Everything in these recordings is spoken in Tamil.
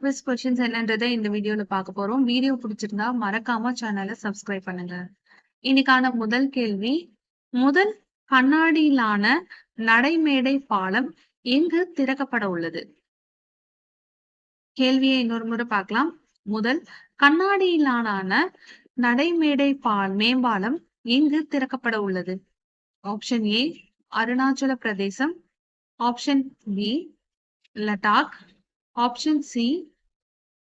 குவிஸ் கொஸ்டின்ஸ் என்னன்றதை இந்த வீடியோல பார்க்க போறோம். வீடியோ பிடிச்சிருந்தா மறக்காம சேனலை சப்ஸ்கிரைப் பண்ணுங்க. இன்னைக்கான முதல் கேள்வி முதல் கண்ணாடியிலான நடைமேடை பாலம் எங்கு திறக்கப்பட உள்ளது? கேள்வியை இன்னொரு முறை பார்க்கலாம். முதல் கண்ணாடியிலான நடைமேடை பால் மேம்பாலம் எங்கு திறக்கப்பட உள்ளது? Option A Arunachal Pradesh. Option B Ladakh. Option C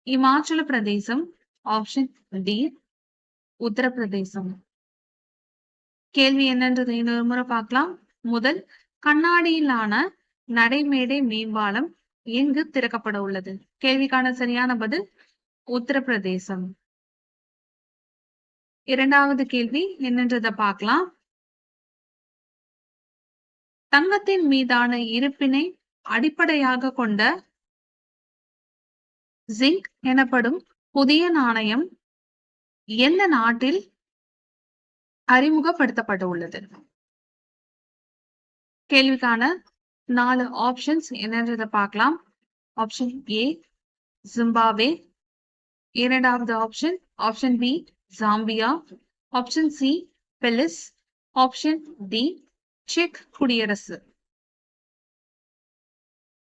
Himachal Pradesh option D Uttar Pradesh. கேள்வி என்னன்றது இன்னொரு முறை பார்க்கலாம். முதல் கண்ணாடியிலான நடைமேடை மேம்பாலம் எங்கு திறக்கப்பட உள்ளது? கேள்விக்கான சரியான பதில் உத்தரப்பிரதேசம். இரண்டாவது கேள்வி என்னன்றத பார்க்கலாம். தங்கத்தின் மீதான இருப்பினை அடிப்படையாக கொண்ட ஜிங்க் எனப்படும் புதிய நாணயம் எந்த நாட்டில் அறிமுகப்படுத்தப்பட்டுள்ளது? கேள்விக்கான நாலு ஆப்ஷன்ஸ் என்னன்றதை பார்க்கலாம். ஆப்ஷன் ஏ ஜிம்பாவே இரண்டாவது option option B Zambia option C Belize option D check குடியரசு.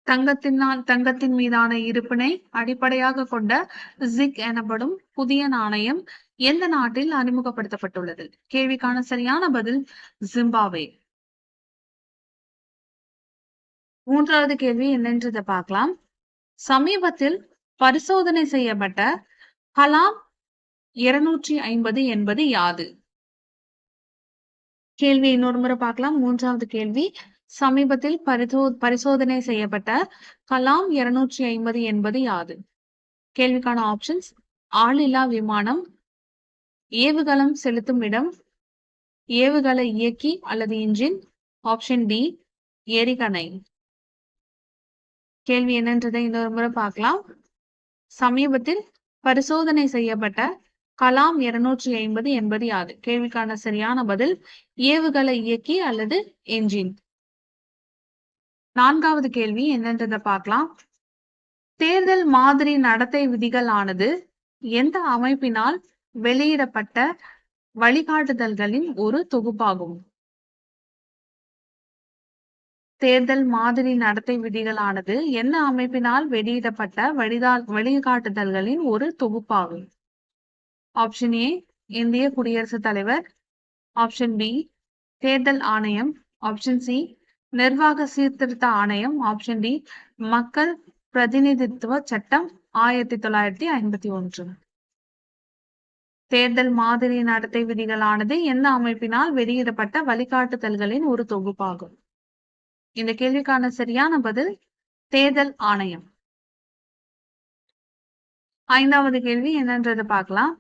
தங்கத்தினால் தங்கத்தின் மீதான இருப்பினை அடிப்படையாக கொண்ட ஜிக் எனப்படும் புதிய நாணயம் எந்த நாட்டில் அறிமுகப்படுத்தப்பட்டுள்ளது? கேள்விக்கான சரியான பதில் ஜிம்பாவே மூன்றாவது கேள்வி என்னன்றதை பார்க்கலாம். சமீபத்தில் பரிசோதனை செய்யப்பட்ட கலாம் இருநூற்றி ஐம்பது என்பது யாது? கேள்வி இன்னொரு முறை பார்க்கலாம். மூன்றாவது கேள்வி சமீபத்தில் பரிசோ பரிசோதனை செய்யப்பட்ட கலாம் இருநூற்றி ஐம்பது என்பது யாது? கேள்விக்கான ஆப்ஷன்ஸ் ஆளில்லா விமானம். ஏவுகலம் செலுத்தும் இடம். ஏவுகல இயக்கி அல்லது இன்ஜின் ஆப்ஷன் டி எரிகணை. கேள்வி என்னன்றதை இன்னொரு முறை பார்க்கலாம். சமீபத்தில் பரிசோதனை செய்யப்பட்ட கலாம் இருநூற்றி ஐம்பது என்பது யாது? கேள்விக்கான சரியான பதில் ஏவுகலை இயக்கி அல்லது என்ஜின் நான்காவது கேள்வி என்னன்றதை பார்க்கலாம். தேர்தல் மாதிரி நடத்தை விதிகள் ஆனது எந்த அமைப்பினால் வெளியிடப்பட்ட வழிகாட்டுதல்களின் ஒரு தொகுப்பாகும்? தேர்தல் மாதிரி நடத்தை விதிகளானது என்ன அமைப்பினால் வெளியிடப்பட்ட வழிதா வழிகாட்டுதல்களின் ஒரு தொகுப்பாகும்? ஆப்ஷன் ஏ இந்திய குடியரசுத் தலைவர். ஆப்ஷன் பி தேர்தல் ஆணையம். ஆப்ஷன் சி நிர்வாக சீர்திருத்த ஆணையம் ஆப்ஷன் டி மக்கள் பிரதிநிதித்துவ சட்டம் ஆயிரத்தி தொள்ளாயிரத்தி ஐம்பத்தி ஒன்று. தேர்தல் மாதிரி நடத்தை விதிகளானது எந்த அமைப்பினால் வெளியிடப்பட்ட வழிகாட்டுதல்களின் ஒரு தொகுப்பாகும்? இந்த கேள்விக்கான சரியான பதில் தேர்தல் ஆணையம். ஐந்தாவது கேள்வி என்னன்றது பார்க்கலாம்.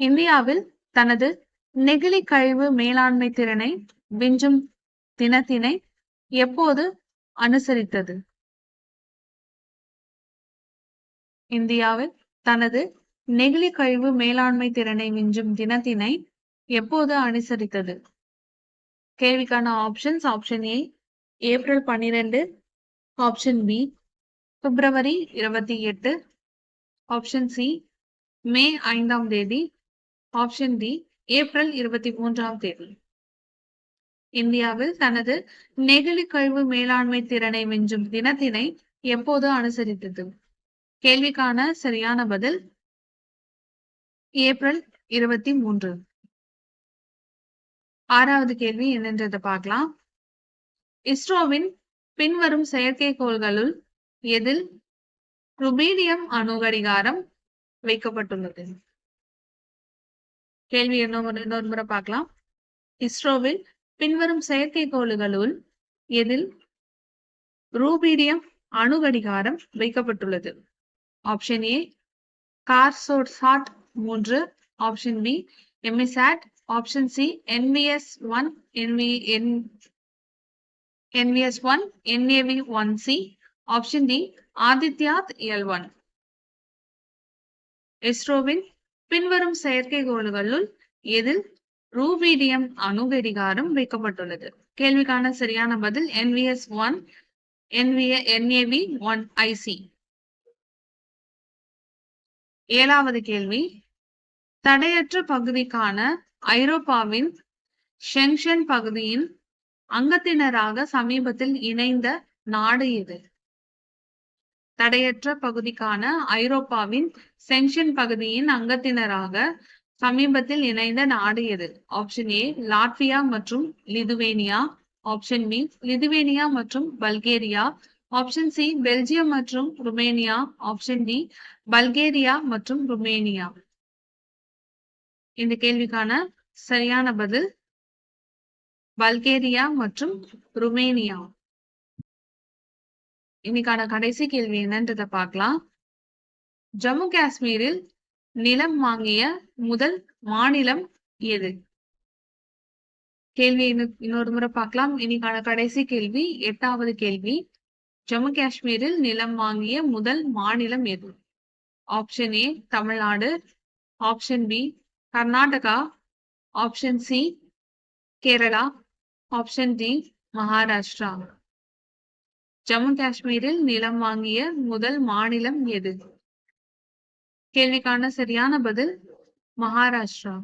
இந்தியாவில் தனது நெகிழி கழிவு மேலாண்மை திறனை விஞ்சும் தினத்தினை எப்போது அனுசரித்தது? இந்தியாவில் தனது நெகிழி கழிவு மேலாண்மை திறனை மிஞ்சும் தினத்தினை எப்போது அனுசரித்தது? கேள்விக்கான ஆப்ஷன்ஸ் ஆப்ஷன் ஏ ஏப்ரல் பன்னிரெண்டு. ஆப்ஷன் பி பிப்ரவரி இருபத்தி எட்டு. ஆப்ஷன் சி மே ஐந்தாம் தேதி. ஆப்ஷன் டி ஏப்ரல் இருபத்தி மூன்றாம் தேதி. இந்தியாவில் தனது நெகிழி கழிவு மேலாண்மை திறனை மிஞ்சும் தினத்தினை எப்போது அனுசரித்தது? கேள்விக்கான சரியான பதில் ஏப்ரல் இருபத்தி மூன்று. ஆறாவது கேள்வி என்னன்றதை பார்க்கலாம். இஸ்ரோவின் பின்வரும் செயற்கைக்கோள்களுள் எதில் ருபீடியம் அணுகடிகாரம் வைக்கப்பட்டுள்ளது? கேள்வி இன்னொரு இன்னொரு முறை பார்க்கலாம். இஸ்ரோவில் பின்வரும் செயற்கைக்கோள்களுள் எதில் ரூபீடியம் அணுகடிகாரம் வைக்கப்பட்டுள்ளது. ஆப்ஷன் ஏ கார்சோட்சாட் மூன்று. Option B எம்இசாட் option C NVS one NV N NVS one NAV one C option D Aditya L one இஸ்ரோவின் பின்வரும் செயற்கைக்கோள்களுள் எதில் ரூபீடியம் அணு வைக்கப்பட்டுள்ளது. கேள்விக்கான சரியான பதில் NVS one NVA NAV one IC ஏழாவது கேள்வி. தடையற்ற பகுதிக்கான ஐரோப்பாவின் ஷெங்ஷன் பகுதியின் அங்கத்தினராக சமீபத்தில் இணைந்த நாடு இது தடையற்ற பகுதிக்கான ஐரோப்பாவின் செங்ஷன் பகுதியின் அங்கத்தினராக சமீபத்தில் இணைந்த நாடு எது? ஆப்ஷன் ஏ லாட்வியா மற்றும் லிதுவேனியா ஆப்ஷன் பி லிதுவேனியா மற்றும் பல்கேரியா ஆப்ஷன் சி பெல்ஜியம் மற்றும் ருமேனியா ஆப்ஷன் டி பல்கேரியா மற்றும் ருமேனியா இந்த கேள்விக்கான சரியான பதில் பல்கேரியா மற்றும் ருமேனியா இன்னைக்கான கடைசி கேள்வி என்னன்றதை பார்க்கலாம். ஜம்மு காஷ்மீரில் நிலம் வாங்கிய முதல் மாநிலம் எது? கேள்வி இன்னொரு முறை பார்க்கலாம். இன்னைக்கான கடைசி கேள்வி எட்டாவது கேள்வி. ஜம்மு காஷ்மீரில் நிலம் வாங்கிய முதல் மாநிலம் எது? Option A Tamil Nadu. Option B Karnataka. Option C Kerala. Option D Maharashtra. Jammu காஷ்மீரில் நிலம் வாங்கிய முதல் மாநிலம் எது? கேள்விக்கான சரியான பதில் மகாராஷ்டிரா.